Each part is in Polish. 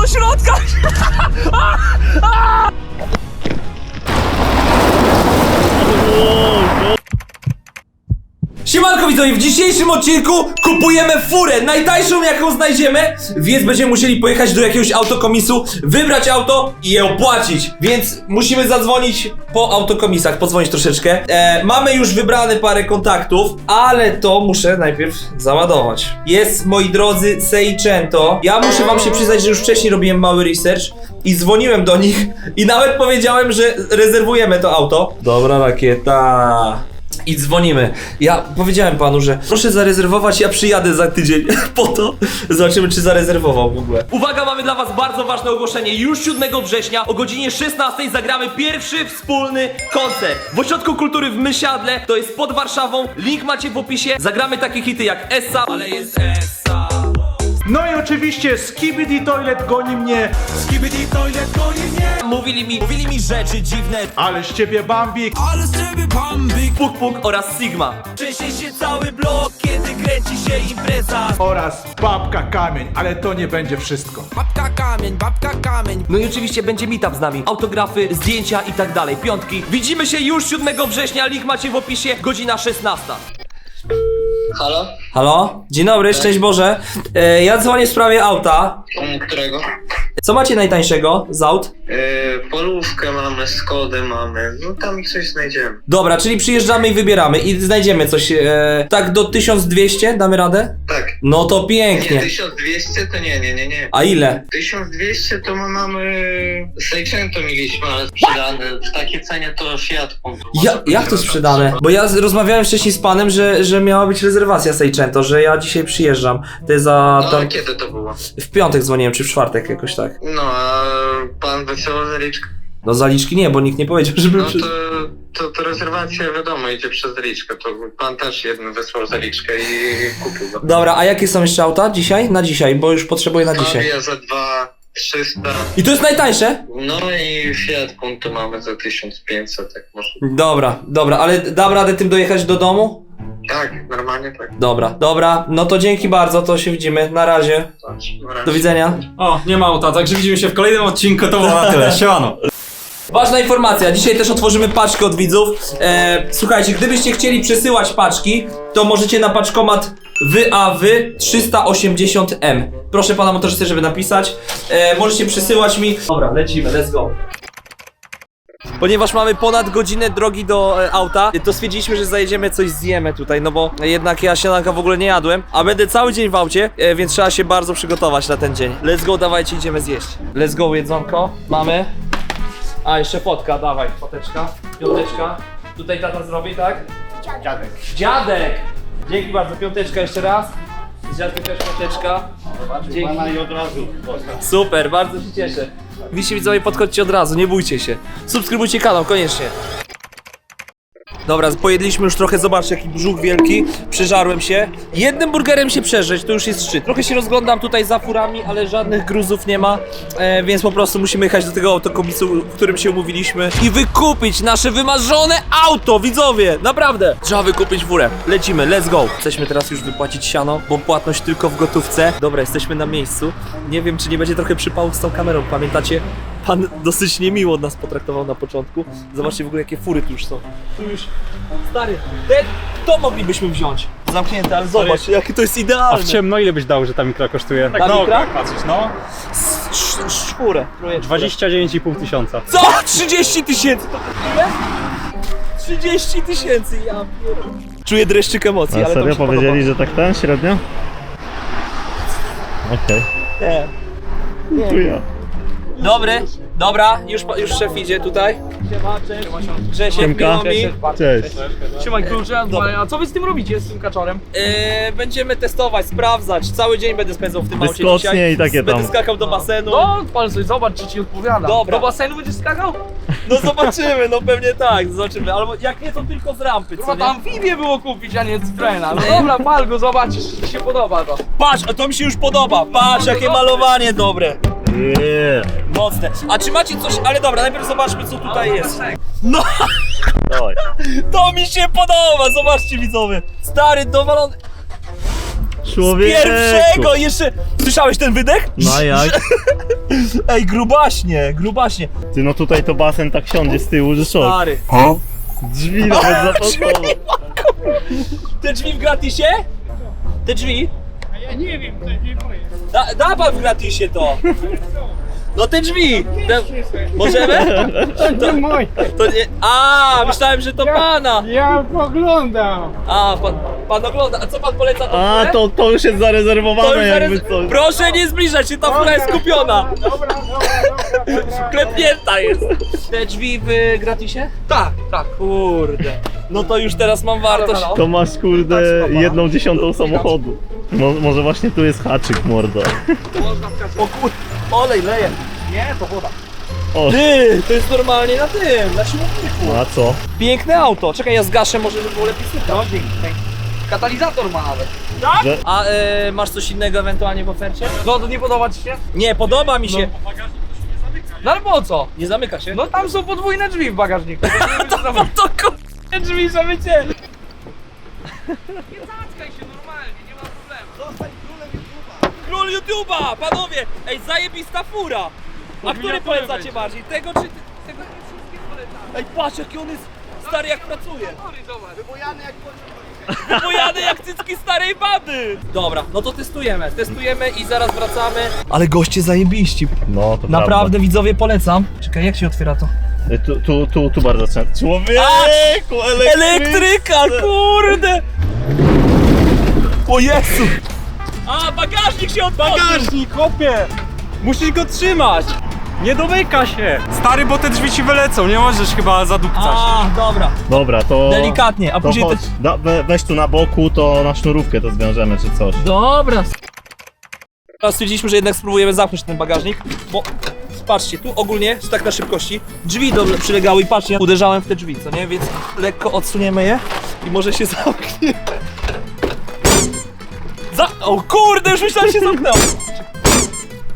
Do środka! Siemanko widzowie, w dzisiejszym odcinku kupujemy furę, najtańszą jaką znajdziemy, więc będziemy musieli pojechać do jakiegoś autokomisu, wybrać auto i je opłacić, więc musimy zadzwonić po autokomisach, podzwonić troszeczkę. E, mamy już wybrane parę kontaktów, ale to muszę najpierw załadować. Jest, moi drodzy, Seicento. Ja muszę wam się przyznać, że już wcześniej robiłem mały research i dzwoniłem do nich i nawet powiedziałem, że rezerwujemy to auto. Dobra rakieta. I dzwonimy. Ja powiedziałem panu, że proszę zarezerwować, ja przyjadę za tydzień po to. Zobaczymy, czy zarezerwował w ogóle. Uwaga, mamy dla was bardzo ważne ogłoszenie. Już 7 września o godzinie 16 zagramy pierwszy wspólny koncert. W Ośrodku Kultury w Mysiadle, to jest pod Warszawą. Link macie w opisie. Zagramy takie hity jak Essa, ale jest Essa. No i oczywiście Skibidi Toilet goni mnie, Skibidi toilet goni mnie Mówili mi Mówili mi rzeczy dziwne ale z ciebie Bambik. Ale z ciebie bambik Puk Puk oraz Sigma. Trzęsie się cały blok Kiedy kręci się impreza Oraz babka kamień, ale to nie będzie wszystko. Babka kamień, babka kamień No i oczywiście będzie meetup z nami. Autografy, zdjęcia i tak dalej. Piątki. Widzimy się już 7 września. Link macie w opisie. Godzina 16. Halo? Halo? Dzień dobry, szczęść Boże. E, ja dzwonię w sprawie auta. Um, którego? Co macie najtańszego z aut? Yy, polówkę mamy, Skodę mamy, no tam coś znajdziemy. Dobra, czyli przyjeżdżamy i wybieramy i znajdziemy coś. E, tak do 1200 damy radę? Tak. No to Nie, pięknie. 1200 to nie, nie, nie, nie. A ile? 1200 to my mamy... Seicento mieliśmy, ale sprzedane. W takiej cenie to Fiat Punto. Ja, jak to sprzedane? Bo ja z- rozmawiałem wcześniej z panem, że, że miała być rezerwacja Seicento, że ja dzisiaj przyjeżdżam. To jest za No, tam. kiedy to było? W piątek dzwoniłem, czy w czwartek jakoś tak. No, a pan wysyłał zaliczkę? No zaliczki nie, bo nikt nie powiedział, żeby. No to, to, to rezerwacja wiadomo, idzie przez zaliczkę. To pan też jeden wysłał zaliczkę i kupił go. Dobra, a jakie są jeszcze auta dzisiaj? Na dzisiaj, bo już potrzebuję na dzisiaj. Fabia za 2300. I to jest najtańsze? No i Fiat Punto mamy za 1500, tak może. Dobra, dobra, ale dam radę tym dojechać do domu? Tak, normalnie tak. Dobra, dobra, no to dzięki bardzo, to się widzimy. Na razie. Do widzenia. O, nie ma auta, także widzimy się w kolejnym odcinku, to było na tyle, siemano. Ważna informacja, dzisiaj też otworzymy paczkę od widzów. E, słuchajcie, gdybyście chcieli przesyłać paczki, to możecie na paczkomat WAW 380M. Proszę pana motorzysty, żeby napisać. E, możecie przesyłać mi. Dobra, lecimy, let's go. Ponieważ mamy ponad godzinę drogi do e, auta, to stwierdziliśmy, że zajedziemy coś zjemy tutaj, no bo jednak ja śniadanka w ogóle nie jadłem, a będę cały dzień w aucie, e, więc trzeba się bardzo przygotować na ten dzień. Let's go, dawajcie, idziemy zjeść. Let's go, jedzonko. Mamy. A, jeszcze fotka, dawaj, foteczka, piąteczka. Tutaj tata zrobi, tak? Dziadek. Dziadek! Dzięki bardzo, piąteczka jeszcze raz. Z dziadkiem też piąteczka. Dzięki. Super, bardzo się cieszę. Widzicie widzowie, podchodźcie od razu, nie bójcie się. Subskrybujcie kanał, koniecznie. Dobra, pojedliśmy już trochę, zobaczcie jaki brzuch wielki, przeżarłem się. Jednym burgerem się przeżyć, to już jest szczyt. Trochę się rozglądam tutaj za furami, ale żadnych gruzów nie ma, e, więc po prostu musimy jechać do tego autokomisu, w którym się umówiliśmy i wykupić nasze wymarzone auto, widzowie, naprawdę. Trzeba wykupić furę. Lecimy, let's go. Jesteśmy teraz już wypłacić siano, bo płatność tylko w gotówce. Dobra, jesteśmy na miejscu. Nie wiem, czy nie będzie trochę przypału z tą kamerą, pamiętacie? Pan dosyć niemiło nas potraktował na początku. Zobaczcie w ogóle jakie fury tu już są. Tu już, stary, te, to moglibyśmy wziąć. Zamknięte, ale zobacz, jakie to jest A idealne. w ciemno ile byś dał, że ta mikra kosztuje? Ta no, mikra? tak patrzysz, no. Sz- sz- Czwórę, trójeczkę. 29,5 tysiąca. Co? 30 tysięcy to ile? 30 tysięcy, ja pierdolę. Czuję dreszczyk emocji, A ale to mi serio się powiedzieli, że tak ten średnio? Okej. podoba. Nie. Tu ja. Dobry, dobra, już, już szef idzie tutaj. Siema, cześć. Grzesiek, miło mi. Cześć. Trzymaj klucze, Dobra. a co wy z tym robicie, z tym kaczorem? Yy, będziemy testować, sprawdzać. Cały dzień będę spędzał w tym aucie Wyskocznie dzisiaj. i takie Będę tam. skakał do basenu. No, pan sobie zobacz, czy ci odpowiada. Dobra. Do basenu będziesz skakał? No zobaczymy, no pewnie tak, zobaczymy. Albo jak nie, to tylko z rampy, co nie? tam amfibię było kupić, a nie Citroena. No dobra, pal go, zobaczysz, czy ci się podoba to. Patrz, a to mi się już podoba. Patrz, jakie malowanie dobre. Yeah. Mocne. A czy macie coś, ale dobra, najpierw zobaczmy co tutaj jest. No, Dawaj. to mi się podoba, zobaczcie widzowie. Stary, dowalony. Człowieku. Pierwszego! Jeszcze... Słyszałeś ten wydech? No a jak? Ej, grubaśnie, grubaśnie. Ty no tutaj to basen tak siądzie z tyłu, że szok. Stary. Drzwi nawet zapasowe. Te drzwi w gratisie? Te drzwi? Ja nie wiem, to nie moje. Da, da pan w gratisie to. No te drzwi. Te, możemy? To nie moje. To nie, a, myślałem, że to pana. Ja poglądam. A, pan, pan ogląda. A co pan poleca tą A furę? to, to już jest To zarezerwowane już jakby coś. Proszę nie zbliżać się, ta fura jest kupiona. Dobra, dobra, dobra, dobra. Klepnięta jest. Te drzwi w gratisie? Tak, tak. Kurde. No to już teraz mam wartość. To masz kurde jedną dziesiątą samochodu. Mo, może właśnie tu jest haczyk, mordo. O kur... Olej leje. Nie, to woda. O, Ty, to jest normalnie na tym, na siłowniku. no a co? Piękne auto. Czekaj, ja zgaszę, może by było lepiej słychać. No dzięki. Katalizator ma nawet. Że, A e, masz coś innego ewentualnie w ofercie? No to nie podoba ci się? Nie, podoba mi się. No ale po co? Nie zamyka się. No tam są podwójne drzwi w bagażniku. to, to, to k***e drzwi, żeby cię... Nie zaczkaj się normalnie, nie ma. Zostań królem YouTube'a. Król YouTube'a, panowie! Ej, zajebista fura! A który polecacie bardziej? Tego czy... ty- Tego... Ej, patrz jaki on jest stary jak pracuje. Wybojany jak Pojady jak cycki starej baby! Dobra, no to testujemy, testujemy i zaraz wracamy. Ale goście zajebiści. no to Naprawdę widzowie polecam. Czekaj, jak się otwiera to? prawda. Tu, tu, tu, tu bardzo często. Człowieku, elektryk. Elektryka, kurde! O Jezu! A, bagażnik się otworzył! Bagażnik, chłopie! Musisz go trzymać! Nie domyka się! Stary, bo te drzwi ci wylecą, nie możesz chyba zadupcać. A, dobra. Dobra, to... Delikatnie, a To później chodź, te... da, we, weź tu na boku, to na sznurówkę to zwiążemy czy coś. Dobra. Teraz stwierdziliśmy, że jednak spróbujemy zamknąć ten bagażnik, bo patrzcie, tu ogólnie tak na szybkości, drzwi do, przylegały i patrzcie, ja uderzałem w te drzwi, co nie? Więc lekko odsuniemy je i może się zamknie. O kurde, już myślałem, że się zamknęło.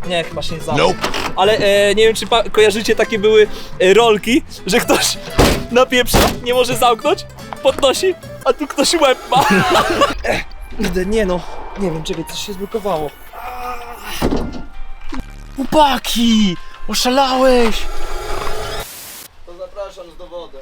Nie, chyba się nie zamknął. Ale e, nie wiem, czy pa- kojarzycie, takie były e, rolki, że ktoś na pieprze nie może zamknąć, podnosi, a tu ktoś łeb ma. Kurde, nie no, nie wiem, czekaj, coś się zblokowało. Chłopaki! Oszalałeś! To zapraszam z dowodem.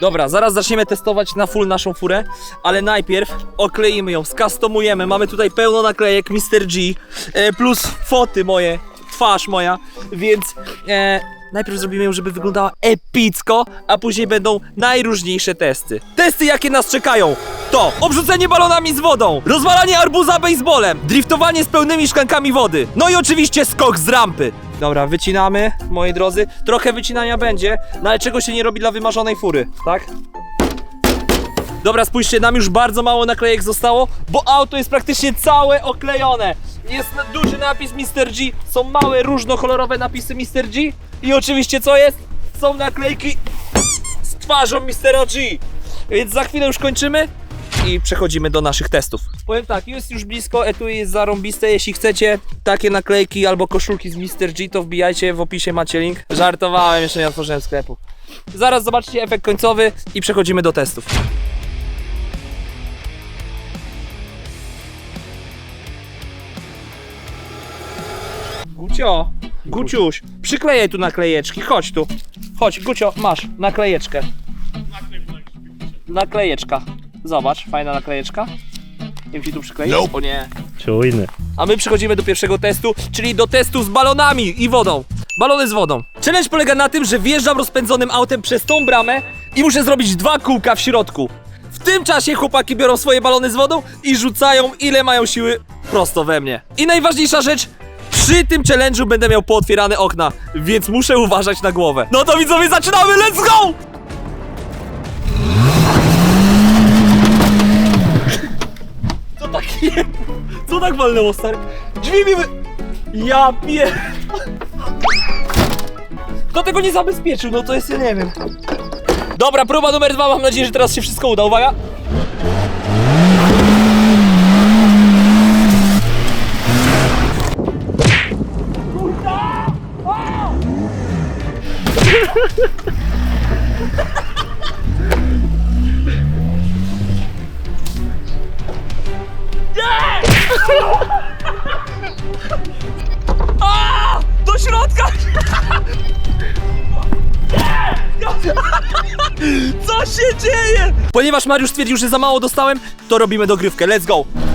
Dobra, zaraz zaczniemy testować na full naszą furę, ale najpierw okleimy ją, skastomujemy. Mamy tutaj pełno naklejek Mr. G, e, plus foty moje, twarz moja, więc e, najpierw zrobimy ją, żeby wyglądała epicko, a później będą najróżniejsze testy. Testy, jakie nas czekają, to obrzucenie balonami z wodą, rozwalanie arbuza baseballem, driftowanie z pełnymi szklankami wody, no i oczywiście skok z rampy. Dobra, wycinamy, moi drodzy. Trochę wycinania będzie, no ale czego się nie robi dla wymarzonej fury, tak? Dobra, spójrzcie, nam już bardzo mało naklejek zostało, bo auto jest praktycznie całe oklejone. Jest duży napis Mr. G, są małe, różnokolorowe napisy Mr. G i oczywiście co jest? Są naklejki z twarzą Mr. G. Więc za chwilę już kończymy i przechodzimy do naszych testów. Powiem tak, jest już blisko, etui jest zarąbiste, jeśli chcecie takie naklejki albo koszulki z Mr. G, to wbijajcie, w opisie macie link. Żartowałem, jeszcze nie otworzyłem sklepu. Zaraz zobaczycie efekt końcowy i przechodzimy do testów. Gucio, Guciuś, przyklejaj tu naklejeczki, chodź tu. Chodź, Gucio, masz naklejeczkę. Naklejeczka. Zobacz, fajna naklejeczka. Nie wiem, ci tu przykleić? O nie. Czujny. A my przechodzimy do pierwszego testu, czyli do testu z balonami i wodą. Balony z wodą. Challenge polega na tym, że wjeżdżam rozpędzonym autem przez tą bramę i muszę zrobić dwa kółka w środku. W tym czasie chłopaki biorą swoje balony z wodą i rzucają ile mają siły prosto we mnie. I najważniejsza rzecz, przy tym challenge'u będę miał pootwierane okna, więc muszę uważać na głowę. No to widzowie, zaczynamy, let's go! Tak. Co tak walnęło, stary? Drzwi mi wy... Ja pie... Kto tego nie zabezpieczył? No to jest, nie wiem. Dobra, próba numer dwa, mam nadzieję, że teraz się wszystko uda, uwaga. Nie! Ponieważ Mariusz stwierdził, że za mało dostałem, to robimy dogrywkę. Let's go!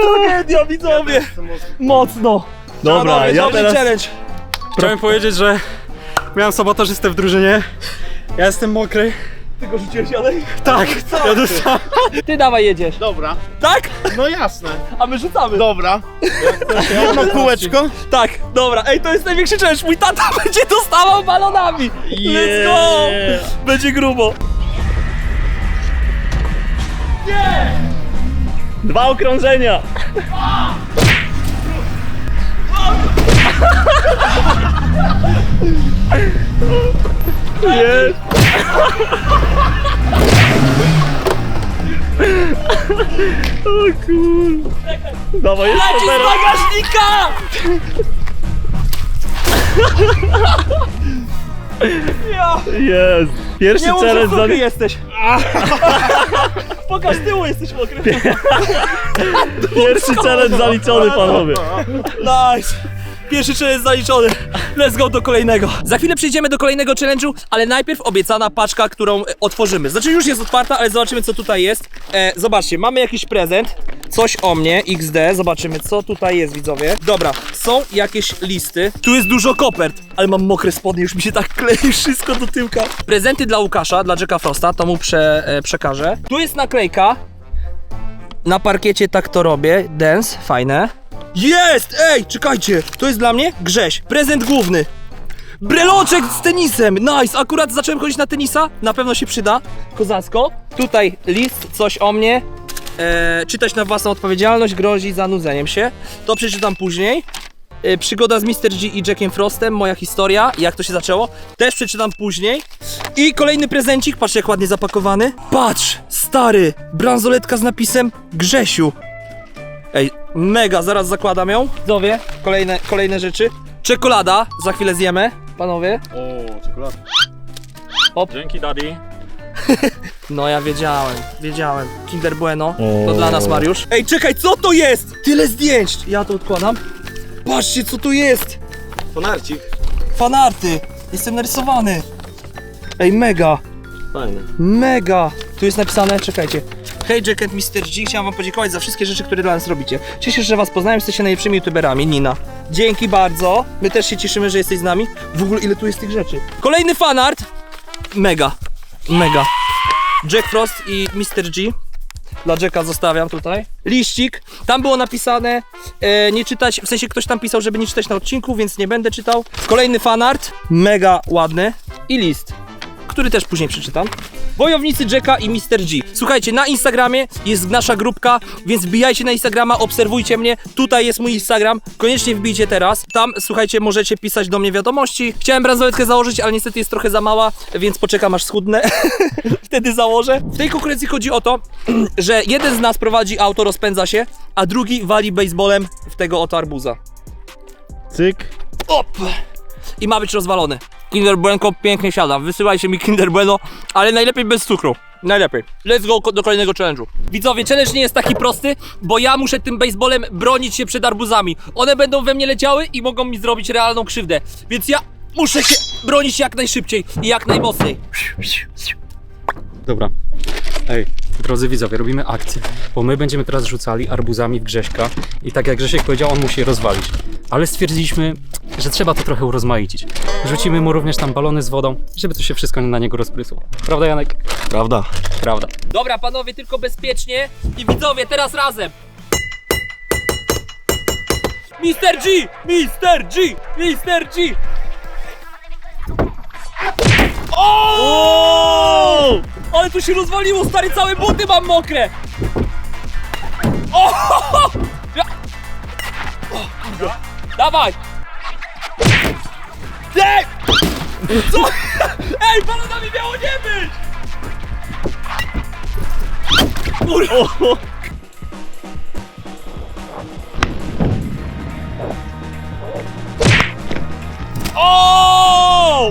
Tragedia, widzowie! Mocno! Dobra, ja dobry teraz... challenge. Chciałem powiedzieć, że miałem sabotażystę w drużynie. Ja jestem mokry. Ty go rzuciłeś, ale... Tak, ja dostałem. Ty dawaj jedziesz. Dobra. Tak? No jasne. A my rzucamy. Dobra. Jedno kółeczko. Tak, dobra. Ej, to jest największy challenge. Mój tata będzie dostawał balonami. Let's go! Będzie grubo. Dwa okrążenia! Jest! O kur... Dawaj, jeszcze Leci z bagażnika! Jest! Pierwszy nie challenge jesteś. Pokaż tyłu, jesteś mokry. Pierwszy challenge zaliczony, panowie. Nice! Pierwszy challenge zaliczony. Let's go do kolejnego. Za chwilę przejdziemy do kolejnego challenge'u, ale najpierw obiecana paczka, którą e, otworzymy. Znaczy już jest otwarta, ale zobaczymy co tutaj jest. E, zobaczcie, mamy jakiś prezent. Coś o mnie, XD. Zobaczymy co tutaj jest, widzowie. Dobra, są jakieś listy. Tu jest dużo kopert, ale mam mokre spodnie, już mi się tak klei wszystko do tyłka. Prezenty dla Łukasza, dla Jacka Frosta, to mu prze, e, przekażę. Tu jest naklejka. Na parkiecie tak to robię. Dance, fajne. Jest! Ej, czekajcie! To jest dla mnie Grześ, prezent główny. Breloczek z tenisem! Nice! Akurat zacząłem chodzić na tenisa, na pewno się przyda. Kozacko. Tutaj list, coś o mnie. E, czytać na własną odpowiedzialność grozi zanudzeniem się. To przeczytam później. E, przygoda z Mr. G i Jackiem Frostem, moja historia, jak to się zaczęło. Też przeczytam później. I kolejny prezencik, patrz jak ładnie zapakowany. Patrz, stary, bransoletka z napisem Grzesiu. Ej, mega, zaraz zakładam ją. Widzowie, kolejne, kolejne rzeczy. Czekolada, za chwilę zjemy, panowie. O, czekolada. Op. Dzięki, daddy. No ja wiedziałem, wiedziałem. Kinder Bueno, to dla nas Mariusz. Ej, czekaj, co to jest? Tyle zdjęć. Ja to odkładam. Patrzcie, co tu jest. Fonarcik. Fanarty. Jestem narysowany. Ej, mega. Fajny. Mega! Tu jest napisane, czekajcie. Hej Jack and Mr. G, chciałem wam podziękować za wszystkie rzeczy, które dla nas robicie. Cieszę się, że was poznałem, jesteście najlepszymi youtuberami, Nina. Dzięki bardzo. My też się cieszymy, że jesteś z nami. W ogóle ile tu jest tych rzeczy. Kolejny fanart. Mega. Mega. Jack Frost i Mr. G. Dla Jacka zostawiam tutaj. Liścik. Tam było napisane e, nie czytać, w sensie ktoś tam pisał, żeby nie czytać na odcinku, więc nie będę czytał. Kolejny fanart. Mega ładny. I list który też później przeczytam. Wojownicy Jacka i Mr. G. Słuchajcie, na Instagramie jest nasza grupka, więc wbijajcie na Instagrama, obserwujcie mnie. Tutaj jest mój Instagram, koniecznie wbijcie teraz. Tam, słuchajcie, możecie pisać do mnie wiadomości. Chciałem bransoletkę założyć, ale niestety jest trochę za mała, więc poczekam aż schudnę. Wtedy założę. W tej konkurencji chodzi o to, że jeden z nas prowadzi auto, rozpędza się, a drugi wali baseballem w tego oto arbuza. Cyk. Op! I ma być rozwalony. Kinder Bueno pięknie siada. Wysyłajcie mi Kinder Bueno, ale najlepiej bez cukru. Najlepiej. Let's go do kolejnego challenge'u. Widzowie, challenge nie jest taki prosty, bo ja muszę tym baseballem bronić się przed arbuzami. One będą we mnie leciały i mogą mi zrobić realną krzywdę. Więc ja muszę się bronić jak najszybciej i jak najmocniej. Dobra. Ej, drodzy widzowie, robimy akcję, bo my będziemy teraz rzucali arbuzami w Grześka i tak jak Grzesiek powiedział, on musi je rozwalić. Ale stwierdziliśmy, że trzeba to trochę urozmaicić. Rzucimy mu również tam balony z wodą, żeby to się wszystko na niego rozprysło. Prawda Janek? Prawda. Prawda. Dobra, panowie, tylko bezpiecznie. I widzowie, teraz razem. Mr. G! Mr. G! Mr. G! O! Ale tu się rozwaliło, stary, całe buty mam mokre! O! Ja... O! kurde. Dawaj! Nie! Co? Ej, balonami miało nie być! Kurwa! O!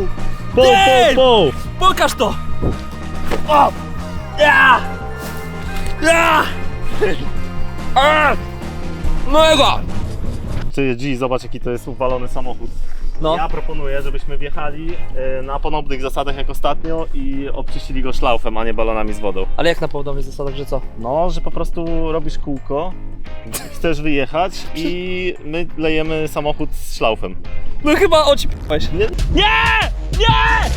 Po, Nie! po, po! Pokaż to! O! Ja! Ja! A! Mega! Ty, G, zobacz jaki to jest uwalony samochód. No. Ja proponuję, żebyśmy wjechali e, na podobnych zasadach jak ostatnio i obczyścili go szlaufem, a nie balonami z wodą. Ale jak na podobnych zasadach, że co? No, że po prostu robisz kółko, chcesz wyjechać i my lejemy samochód z szlaufem. No chyba ocipiłeś. Nie? Nie! Nie!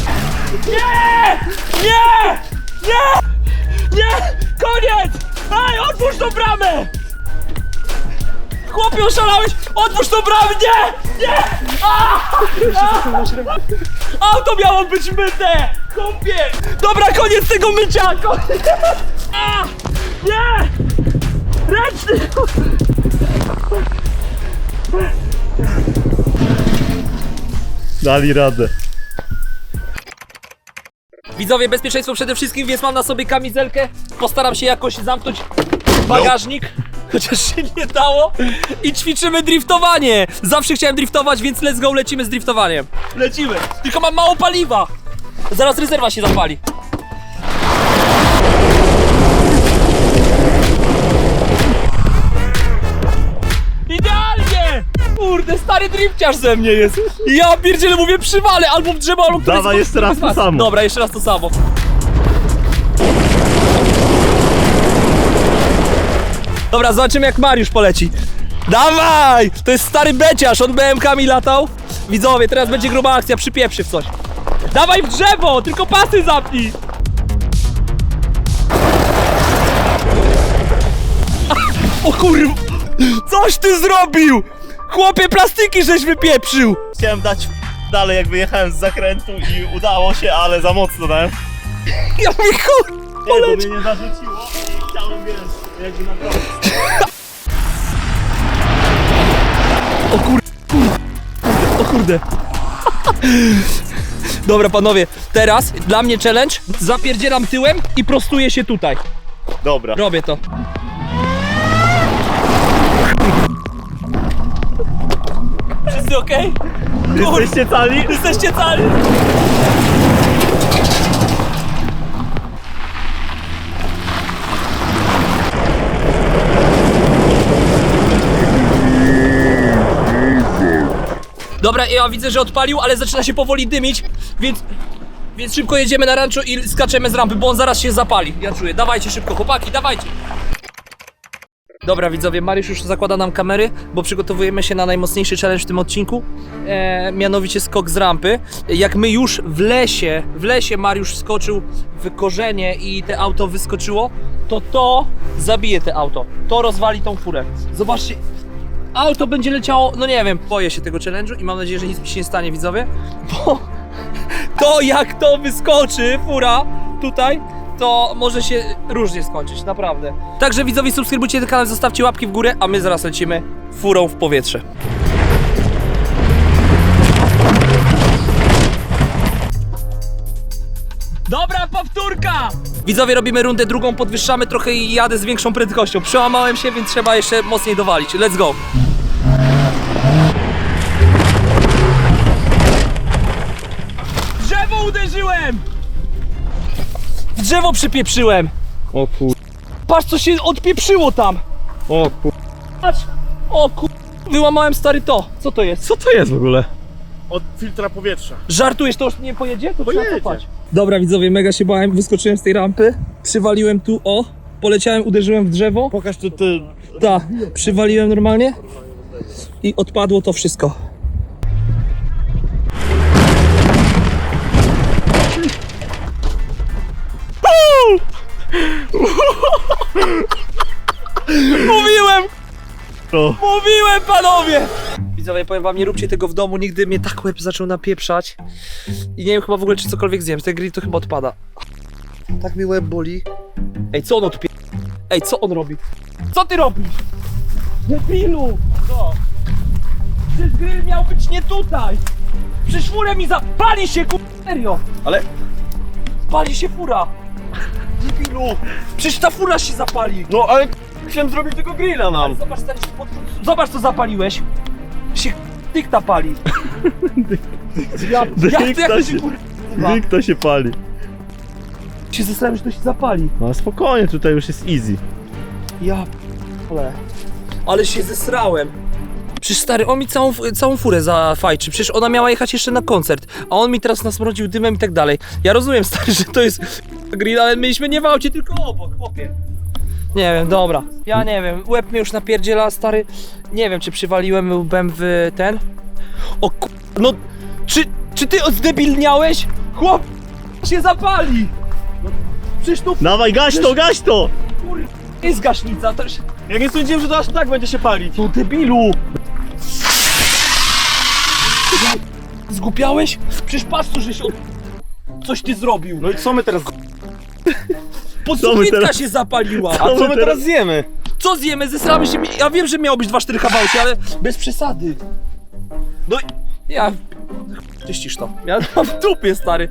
Nie! Nie! Nie! Nie! Koniec! Ej, otwórz tą bramę! Chłopie, oszalałeś! Otwórz tą bramę! Nie! Nie! A! A! Auto miało być myte! Chłopie! Dobra, koniec tego mycia! Koniec! A! Nie! Ręczny! Dali radę. Widzowie, bezpieczeństwo przede wszystkim, więc mam na sobie kamizelkę. Postaram się jakoś zamknąć bagażnik. Chociaż się nie dało. I ćwiczymy driftowanie. Zawsze chciałem driftować, więc let's go, lecimy z driftowaniem. Lecimy. Tylko mam mało paliwa. Zaraz rezerwa się zapali. Stary drifciarz ze mnie jest. Ja pierdzielę mówię przywalę albo w drzewo, albo któreś Dawaj z- jeszcze raz to samo. Dobra, jeszcze raz to samo. Dobra, zobaczymy jak Mariusz poleci. Dawaj! To jest stary beciarz, on BMK-mi latał. Widzowie, teraz będzie gruba akcja, przypieprzy w coś. Dawaj w drzewo, tylko pasy zapnij. O kurwa! Coś ty zrobił! Chłopie, plastiki żeś wypieprzył! Chciałem dać dalej jak wyjechałem z zakrętu i udało się, ale za mocno dałem. Ja mówię, kur... Nie, Poleci. mnie nie zarzuciło i chciałem, wiesz, jakby naprawdę. O kurde. Dobra panowie, teraz dla mnie challenge. Zapierdzielam tyłem i prostuję się tutaj. Dobra. Robię to. Wszyscy okej? Jesteście cali? Jesteście cali? Dobra, ja widzę, że odpalił, ale zaczyna się powoli dymić, więc... Więc szybko jedziemy na rancho i skaczemy z rampy, bo on zaraz się zapali. Ja czuję. Dawajcie szybko, chłopaki, dawajcie. Dobra widzowie, Mariusz już zakłada nam kamery, bo przygotowujemy się na najmocniejszy challenge w tym odcinku, e, mianowicie skok z rampy. Jak my już w lesie, w lesie Mariusz skoczył w korzenie i te auto wyskoczyło, to to zabije te auto, to rozwali tą furę. Zobaczcie, auto będzie leciało, no nie wiem, boję się tego challenge'u i mam nadzieję, że nic mi się nie stanie widzowie, bo to jak to wyskoczy fura tutaj, to może się różnie skończyć, naprawdę. Także widzowie, subskrybujcie ten kanał, zostawcie łapki w górę, a my zaraz lecimy furą w powietrze. Dobra, powtórka! Widzowie, robimy rundę drugą, podwyższamy trochę i jadę z większą prędkością. Przełamałem się, więc trzeba jeszcze mocniej dowalić. Let's go! Drzewo przypieprzyłem! O kur... Patrz co się odpieprzyło tam! O kur... Patrz! O kur... Wyłamałem stary to! Co to jest? Co to jest w ogóle? Od filtra powietrza. Żartujesz, to już nie pojedzie? To Pojedzie. trzeba cofać. Dobra widzowie, mega się bałem, wyskoczyłem z tej rampy, przywaliłem tu, o, poleciałem, uderzyłem w drzewo, Pokaż tu ty. ta, przywaliłem normalnie i odpadło to wszystko. Mówiłem! To... Mówiłem panowie! Widzowie, powiem wam, nie róbcie tego w domu, nigdy mnie tak łeb zaczął napieprzać. I nie wiem chyba w ogóle, czy cokolwiek zjem, z tej grill to chyba odpada. Tak mi łeb boli. Ej, co on odpie... Ej, co on robi? Co ty robisz? Debilu! Co? Przecież grill miał być nie tutaj! Przecież furę mi zapali się, ku... serio! Ale- Pali się fura! Debilu! Przecież ta fura się zapali! No ale chciałem zrobić tego grilla nam. Zobacz, stary, się pod... Zobacz co zapaliłeś! Się dykta pali! Ja, jak, to- jak to się- się kur... Dykta się pali. się zastanawiam, że to się zapali. No spokojnie, tutaj już jest easy. Ja p***le. Ale się zesrałem. Przecież stary, on mi całą, całą furę zafajczy. Przecież ona miała jechać jeszcze na koncert, a on mi teraz nasmrodził dymem i tak dalej. Ja rozumiem, stary, że to jest grill, ale myliśmy nie w aucie, tylko obok, chłopie. Nie wiem, dobra. Ja nie wiem, łeb mnie już napierdziela, stary. Nie wiem, czy przywaliłem łbem w ten. O ku... No, czy, czy ty zdebilniałeś? Chłop się zapali! No, Przecież tu Dawaj, gaś to, gaś to! jest gaśnica, to już... Ja nie sądziłem, że to aż tak będzie się palić. No debilu! Zgupiałeś? Przecież patrz co żeś od... Coś ty zrobił. No i co my teraz... Podsufitka teraz- się zapaliła. A co my teraz zjemy? Co zjemy? Zesramy się. Ja wiem, że miało być dwa sztyry kawałki, ale bez przesady. No i- ja... Czyścisz to. Ja mam w dupie, stary.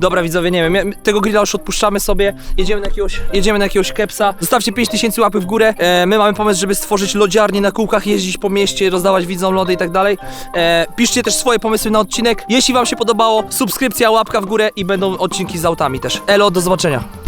Dobra widzowie, nie wiem, tego grilla już odpuszczamy sobie, jedziemy na jakiegoś, jedziemy na jakiegoś kepsa. Zostawcie 5000 łapy w górę. E, my mamy pomysł, żeby stworzyć lodziarnię na kółkach, jeździć po mieście, rozdawać widzom lody i tak dalej. E, piszcie też swoje pomysły na odcinek. Jeśli wam się podobało, subskrypcja, łapka w górę i będą odcinki z autami też. Elo, do zobaczenia.